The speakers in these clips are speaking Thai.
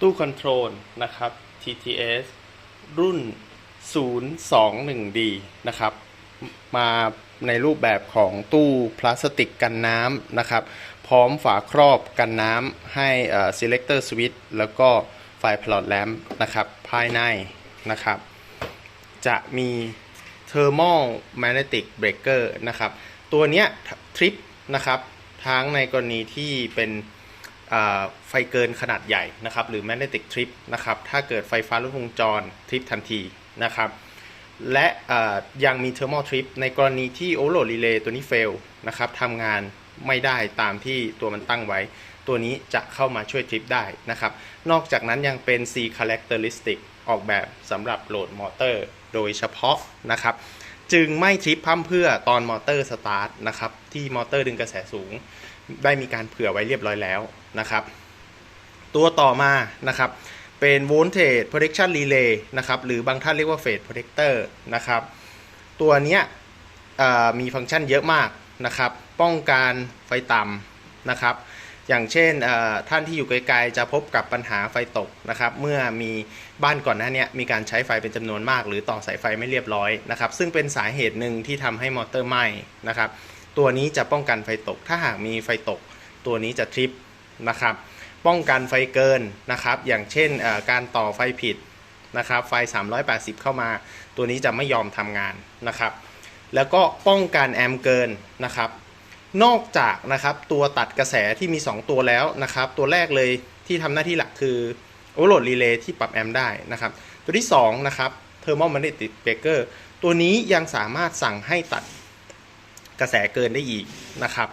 ตู้คอนโทรลนะครับ TTS รุ่น 021D นะครับ มาในรูปแบบของตู้พลาสติกกันน้ำนะครับ พร้อมฝาครอบกันน้ำให้เอ่อ selector switch แล้วก็ไฟ plot lamp นะครับ ภายในนะครับ จะมี thermal magnetic breaker นะครับ ตัวเนี้ยทริปนะครับ ทั้งในกรณีที่เป็น ไฟเกินขนาดใหญ่นะครับหรือ magnetic trip นะครับถ้าเกิดไฟฟ้าลัดวงจรทริปทันทีนะครับและยังมี thermal trip ในกรณีที่ overload relay ตัวนี้ fail นะครับทำงานไม่ได้ตามที่ตัวมันตั้งไว้ ตัวนี้จะเข้ามาช่วยทริปได้นะครับนอกจากนั้นยังเป็น C characteristic ออกแบบสำหรับโหลดมอเตอร์โดยเฉพาะนะครับจึงไม่ทริปพั่มเพื่อตอนมอเตอร์สตาร์ทนะครับที่มอเตอร์ดึงกระแสสูง ได้มีการเผื่อไว้เรียบร้อยแล้ว นะครับ ตัวต่อมานะครับ เป็น voltage protection relay นะครับ หรือบางท่านเรียกว่า phase protector นะครับ ตัวนี้มีฟังก์ชันเยอะมากนะครับ ป้องกันไฟต่ำนะครับ อย่างเช่นท่านที่อยู่ไกลๆจะพบกับปัญหาไฟตกนะครับ เมื่อมีบ้านก่อนหน้านี้มีการใช้ไฟเป็นจำนวนมาก หรือต่อสายไฟไม่เรียบร้อยนะครับ ซึ่งเป็นสาเหตุหนึ่งที่ทำให้มอเตอร์ไหม้นะครับ ตัวนี้จะป้องกันไฟตก ถ้าหากมีไฟตก ตัวนี้จะทริป นะครับ ป้องกันไฟเกินนะครับ อย่างเช่นการต่อไฟผิดนะครับ ไฟ 380 เข้ามา ตัวนี้จะไม่ยอมทำงานนะครับ แล้วก็ป้องกันแอมป์เกินนะครับ นอกจากนะครับตัวตัดกระแสที่มี 2 ตัวแล้วนะครับ ตัวแรกเลยที่ทำหน้าที่หลักคือ overload relay ที่ปรับแอมป์ได้นะครับ ตัวที่ 2 นะครับ thermal magnetic breaker ตัวนี้ยังสามารถสั่งให้ตัดกระแสเกินได้อีกนะครับ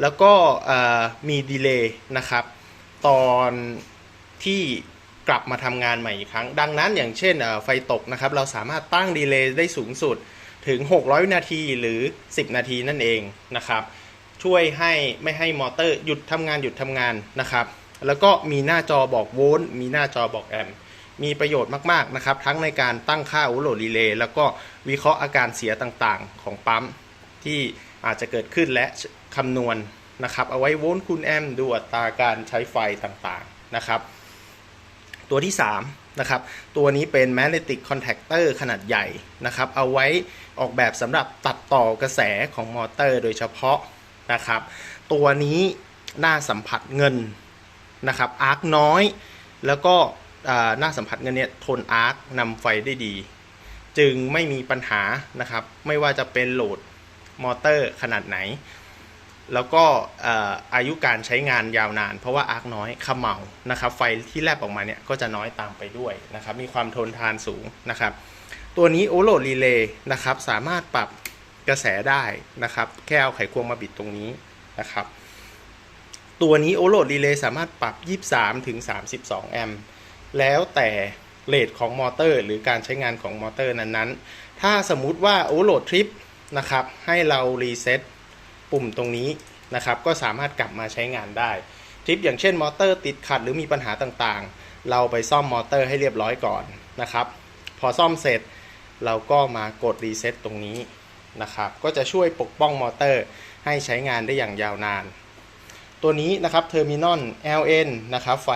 แล้วก็มีดีเลย์นะครับ ตอนที่กลับมาทำงานใหม่อีกครั้ง ดังนั้นอย่างเช่นไฟตกนะครับ เราสามารถตั้งดีเลย์ได้สูงสุดถึง 600 วินาทีหรือ 10 นาทีนั่นเองนะครับ ช่วยให้ไม่ให้มอเตอร์หยุดทำงานหยุดทำงานนะครับ แล้วก็มีหน้าจอบอกโวลต์มีหน้าจอบอกแอมป์มีประโยชน์มาก ๆ นะครับ ทั้งในการตั้งค่าอเวอร์โหลดรีเลย์แล้วก็วิเคราะห์อาการเสียต่างๆ ของปั๊มที่อาจจะเกิดขึ้นและ คำนวณนะครับ เอาไว้โวลต์คูณแอมป์ดูอัตราการใช้ไฟต่างๆนะครับ ตัวที่3นะครับ ตัวนี้เป็น magnetic contactor ขนาดใหญ่นะครับ เอาไว้ออกแบบสำหรับตัดต่อกระแสของมอเตอร์โดยเฉพาะนะครับ ตัวนี้หน้าสัมผัสเงินนะครับอาร์คน้อย แล้วก็หน้าสัมผัสเงินเนี่ยทนอาร์คนำไฟได้ดี จึงไม่มีปัญหานะครับ ไม่ว่าจะเป็นโหลดมอเตอร์ขนาดไหน แล้วก็อายุการใช้งานยาวนาน เพราะว่าอาร์คน้อยขมเหลานะครับ ไฟที่แลบออกมาเนี่ยก็จะน้อยตามไปด้วยนะครับ มีความทนทานสูงนะครับ ตัวนี้โอโ a ดรีเลย์นะครับ สามารถปรับกระแสได้นะครับ แค่เอาไขควงมาบิดตรงนี้นะครับ ตัวนี้โอโ a ดรีเลย์สามารถปรับ 23 ถึง 32 แอมป์แล้วแต่เรทของมอเตอร์ หรือการใช้งานของมอเตอร์นั้นๆ ถ้าสมมุติว่าโอเวอร์โหลดทริปนะครับ ให้เรารีเซ็ต ปุ่มตรงนี้นะครับก็สามารถกลับมาใช้งานได้ทริปอย่างเช่นมอเตอร์ติดขัดหรือมีปัญหาต่างๆ เราไปซ่อมมอเตอร์ให้เรียบร้อยก่อนนะครับ พอซ่อมเสร็จเราก็มากดรีเซ็ตตรงนี้นะครับก็จะช่วยปกป้องมอเตอร์ให้ใช้งานได้อย่างยาวนาน ตัวนี้นะครับเทอร์มินอล LN นะครับไฟ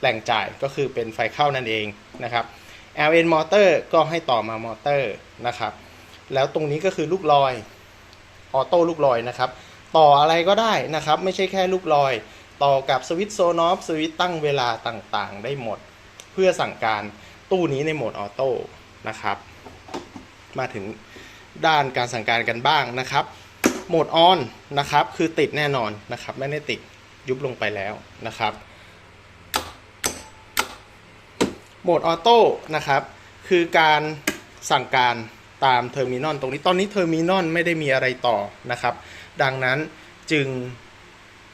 แหล่งจ่ายก็คือเป็นไฟเข้านั่นเองนะครับ LN มอเตอร์ก็ให้ต่อมามอเตอร์นะครับ แล้วตรงนี้ก็คือลูกลอย ออโต้ลูกลอยนะครับ ต่ออะไรก็ได้นะครับ ไม่ใช่แค่ลูกลอย ต่อกับสวิตช์โซนอฟสวิตช์ตั้งเวลาต่างๆ ได้หมด เพื่อสั่งการตู้นี้ในโหมดออโต้นะครับ มาถึงด้านการสั่งการกันบ้างนะครับ โหมดออนนะครับคือติดแน่นอนนะครับ ไม่ได้ติดยุบลงไปแล้วนะครับโหมดออโต้นะครับ คือการสั่งการ ตามเทอร์มินอลตรงนี้ตอนนี้เทอร์มินอลไม่ได้มีอะไรต่อนะครับ ดังนั้นจึง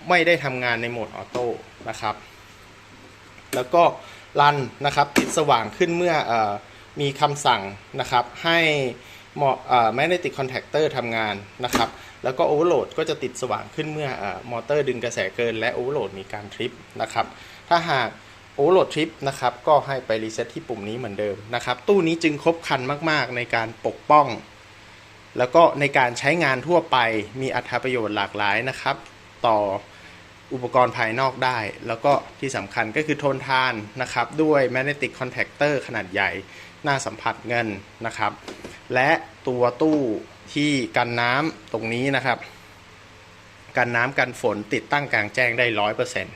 ไม่ได้ทำงานในโหมดออโต้นะครับ แล้วก็รันนะครับติดสว่างขึ้นเมื่ออมีคำสั่งนะครับ ให้มอเอ่อ magnetic contactor ทำงานนะครับ แล้วก็ overload ก็จะติดสว่างขึ้นเมื่อออมอเตอร์ดึงกระแสเกิน และ overload มีการทริปนะครับ ถ้าหาก overload trip นะครับก็ให้ไปรีเซ็ตที่ปุ่มนี้เหมือนเดิมนะครับ ตู้นี้จึงครบคันมาก ๆ ในการปกป้อง แล้วก็ในการใช้งานทั่วไปมีอัตราประโยชน์หลากหลายนะครับ ต่ออุปกรณ์ภายนอกได้ แล้วก็ที่สำคัญก็คือทนทานนะครับ ด้วย magnetic contactor ขนาดใหญ่ หน้าสัมผัสเงินนะครับ และตัวตู้ที่กันน้ำตรงนี้นะครับ กันน้ำกันฝนติดตั้งกลางแจ้งได้ร้อยเปอร์เซ็นต์